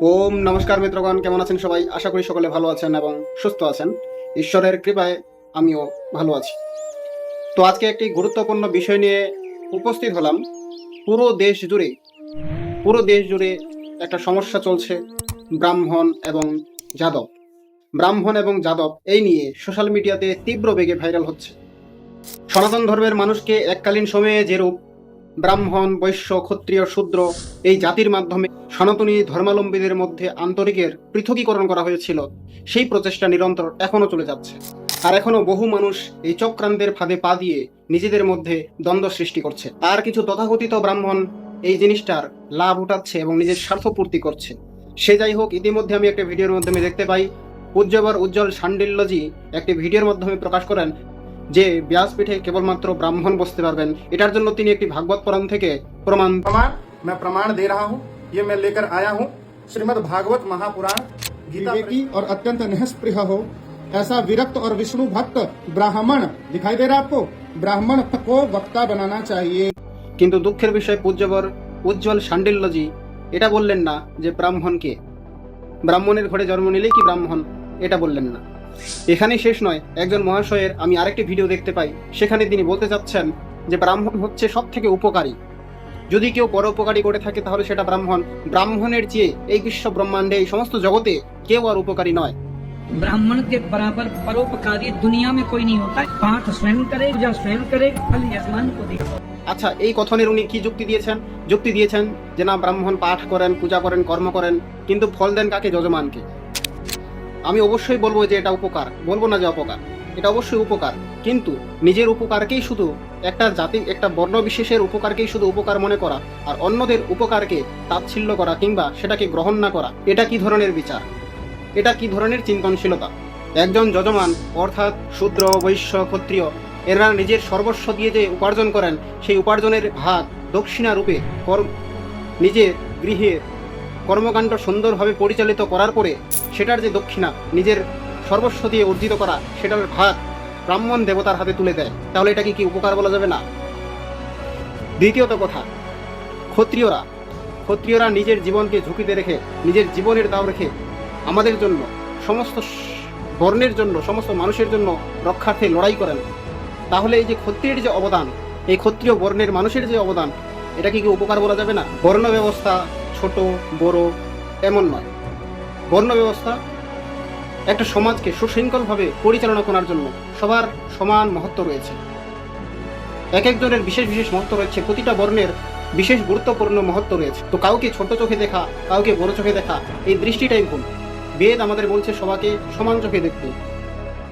ওম নমস্কার মিত্রগণ, কেমন আছেন সবাই? আশা করি সকলে ভালো আছেন এবং সুস্থ আছেন। ঈশ্বরের কৃপায় আমিও ভালো আছি। তো আজকে একটি গুরুত্বপূর্ণ বিষয় নিয়ে উপস্থিত হলাম। পুরো দেশ জুড়ে, পুরো দেশ জুড়ে একটা সমস্যা চলছে ব্রাহ্মণ এবং যাদব। ব্রাহ্মণ এবং যাদব এই নিয়ে সোশ্যাল মিডিয়াতে তীব্র বেগে ভাইরাল হচ্ছে। সনাতন ধর্মের মানুষকে এককালীন সময়ে যেরূপ ব্রাহ্মণ, বৈশ্য, ক্ষত্রিয়, শূদ্র এই জাতির মাধ্যমে সনাতনী ধর্মাবলম্বীদের মধ্যে আন্তরিকের পৃথকীকরণ করা হয়েছিল। সেই প্রচেষ্টা নিরন্তর এখনও চলে যাচ্ছে। আর এখনও বহু মানুষ এই চক্রান্তের ফাঁদে পা দিয়ে নিজেদের মধ্যে দ্বন্দ্ব সৃষ্টি করছে। আর কিছু তথাকথিত ব্রাহ্মণ এই জিনিসটার লাভ উঠাচ্ছে এবং নিজের স্বার্থ পূর্তি করছে। সে যাই হোক, ইতিমধ্যে আমি একটা ভিডিওর মাধ্যমে দেখতে পাই উজ্জ্ববর উজ্জ্বল সান্ডিল্যজি একটি ভিডিওর মাধ্যমে প্রকাশ করেন যে ব্যাসপীঠে কেবলমাত্র ব্রাহ্মণ বসতে পারবেন এটার জন্য তিনি একটি ভাগবত পুরাণ থেকে প্রমাণ प्रमाण मैं प्रमाण दे रहा हूँ ये मैं लेकर आया हूँ श्रीमद् भागवत महापुराण गीता विवेकी और अत्यंत निष्प्रिय हो ऐसा विरक्त और विष्णु भक्त ब्राह्मण दिखाई दे रहा है आपको ब्राह्मण को वक्ता बनाना चाहिए কিন্তু দুঃখের বিষয় পূজ্যবর উজ্জ্বল সান্ডিল্যজি এটা বললেন না যে ব্রাহ্মণ কে ব্রাহ্মণের ঘরে জন্ম নিলেই কি ব্রাহ্মণ এটা বললেন না এখানেই শেষ নয় একজন মহাশয়ের আমি আরেকটি ভিডিও দেখতে পাই সেখানে তিনি বলতে চাচ্ছেন যে ব্রাহ্মণ হচ্ছে সব থেকে উপকারী যদি কেউ পরোপকারী করে থাকে তাহলে সেটা ব্রাহ্মণ ব্রাহ্মণের চেয়ে এই বিশ্ব ব্রহ্মাণ্ডে এই সমস্ত জগতে কেউ আর উপকারী নয় ब्राह्मण के बराबर परोपकारी दुनिया में कोई नहीं होता पाठ स्वयं करे पूजा स्वयं करे फल यजमान को दे আচ্ছা এই কথনের উনি কি যুক্তি দিয়েছেন যুক্তি দিয়েছেন যে না ব্রাহ্মণ পাঠ করেন পূজা করেন কর্ম করেন কিন্তু ফল দেন কাকে যজমানকে আমি অবশ্যই বলব যে এটা উপকার। বলব না যে অপকার। এটা অবশ্যই উপকার। কিন্তু নিজের উপকারকেই শুধু একটা জাতি, একটা বর্ণ বিশেষের উপকারকেই শুধু উপকার মনে করা আর অন্যদের উপকারকে তাচ্ছিল্য করা কিংবা সেটাকে গ্রহণ না করা, এটা কি ধরনের বিচার? এটা কি ধরনের চিন্তনশীলতা? একজন যজমান, অর্থাৎ শূদ্র, বৈশ্য, ক্ষত্রিয়, এরা নিজের সর্বস্ব দিয়ে যে উপার্জন করেন, সেই উপার্জনের ভাগ দক্ষিণা রূপে কর্ম নিজের গৃহের কর্মকাণ্ড সুন্দরভাবে পরিচালিত করার পরে সেটার যে দক্ষিণা, নিজের সর্বস্ব দিয়ে অর্জিত করা, সেটার ভাগ ব্রাহ্মণ দেবতার হাতে তুলে দেয়। তাহলে এটাকে কি উপকার বলা যাবে না? দ্বিতীয়ত কথা, ক্ষত্রিয়রা ক্ষত্রিয়রা নিজের জীবনকে ঝুঁকিতে রেখে, নিজের জীবনের দাও রেখে আমাদের জন্য, সমস্ত বর্ণের জন্য, সমস্ত মানুষের জন্য রক্ষার্থে লড়াই করেন। তাহলে এই যে ক্ষত্রিয়ের যে অবদান, এই ক্ষত্রিয় বর্ণের মানুষের যে অবদান এটা কি কি উপকার বলা যাবে না? বর্ণ ব্যবস্থা ছোট, বড়, এমন নয়। বর্ণ ব্যবস্থা একটা সমাজকে সুশৃঙ্খলভাবে পরিচালনা করার জন্য সবার সমান মহত্ব রয়েছে। এক একজনের বিশেষ বিশেষ মহত্ব রয়েছে, প্রতিটা বর্ণের বিশেষ গুরুত্বপূর্ণ মহত্ব রয়েছে। তো কাউকে ছোট চোখে দেখা, কাউকে বড় চোখে দেখা, এই দৃষ্টিটাই ভুল। বেদ আমাদের বলছে, সবাকে সমান চোখে দেখতে।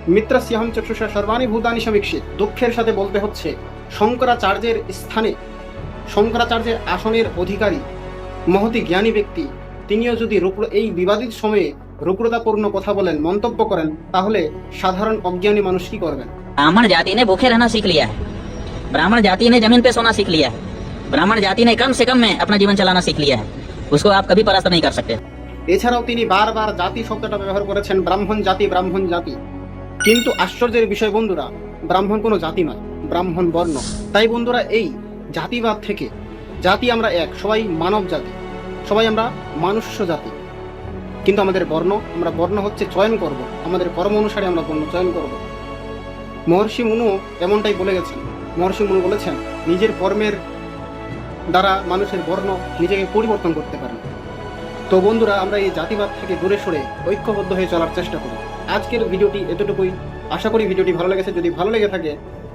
মিত্রস্যহম চক্ষুষা সর্বাণী ভূতানি সমীক্ষিত। দুঃখের সাথে বলতে হচ্ছে, শঙ্করাচার্যের স্থানে, শঙ্করাচার্যের আসনের অধিকারী মহতি জ্ঞানী ব্যক্তি তিনিও যদি রুগ্র এই বিবাদিত সময়ে রুগ্রতাপূর্ণ কথা বলেন মন্তব্য করেন তাহলে সাধারণ অজ্ঞানী মানুষ কি করবেন ब्राह्मण जाति ने भूखे रहना सीख लिया है ब्राह्मण जाति ने जमीन पे सोना सीख लिया है ब्राह्मण जाति ने कम से कम में अपना जीवन चलाना सीख लिया है उसको आप कभी परास्त नहीं कर सकते এছাড়াও তিনি বারবার জাতি শব্দটা ব্যবহার করেছেন ব্রাহ্মণ জাতি ব্রাহ্মণ জাতি কিন্তু আশ্চর্যের বিষয় বন্ধুরা ব্রাহ্মণ কোনো জাতি নয় ব্রাহ্মণ বর্ণ তাই বন্ধুরা এই জাতিবাদ থেকে জাতি আমরা এক, সবাই মানব জাতি, সবাই আমরা মানুষ্য জাতি। কিন্তু আমাদের বর্ণ, আমরা বর্ণ হচ্ছে চয়ন করব, আমাদের কর্ম অনুসারে আমরা বর্ণ চয়ন করব। মহর্ষি মুনু এমনটাই বলে গেছেন, মহর্ষি মুনু বলেছেন, নিজের কর্মের দ্বারা মানুষের বর্ণ নিজেকে পরিবর্তন করতে পারে। তো বন্ধুরা, আমরা এই জাতিবাদ থেকে দূরে সরে ঐক্যবদ্ধ হয়ে চলার চেষ্টা করি আজকের ভিডিওটি এতটুকুই। আশা করি ভিডিওটি ভালো লেগেছে। যদি ভালো লেগে থাকে,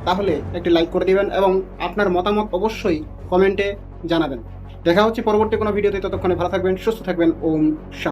তাহলে একটি লাইক করে দিবেন এবং আপনার মতামত অবশ্যই কমেন্টে জানাবেন দেখা হচ্ছে পরবর্তী কোনো ভিডিওতে ততক্ষণে ভালো থাকবেন সুস্থ থাকবেন ওম।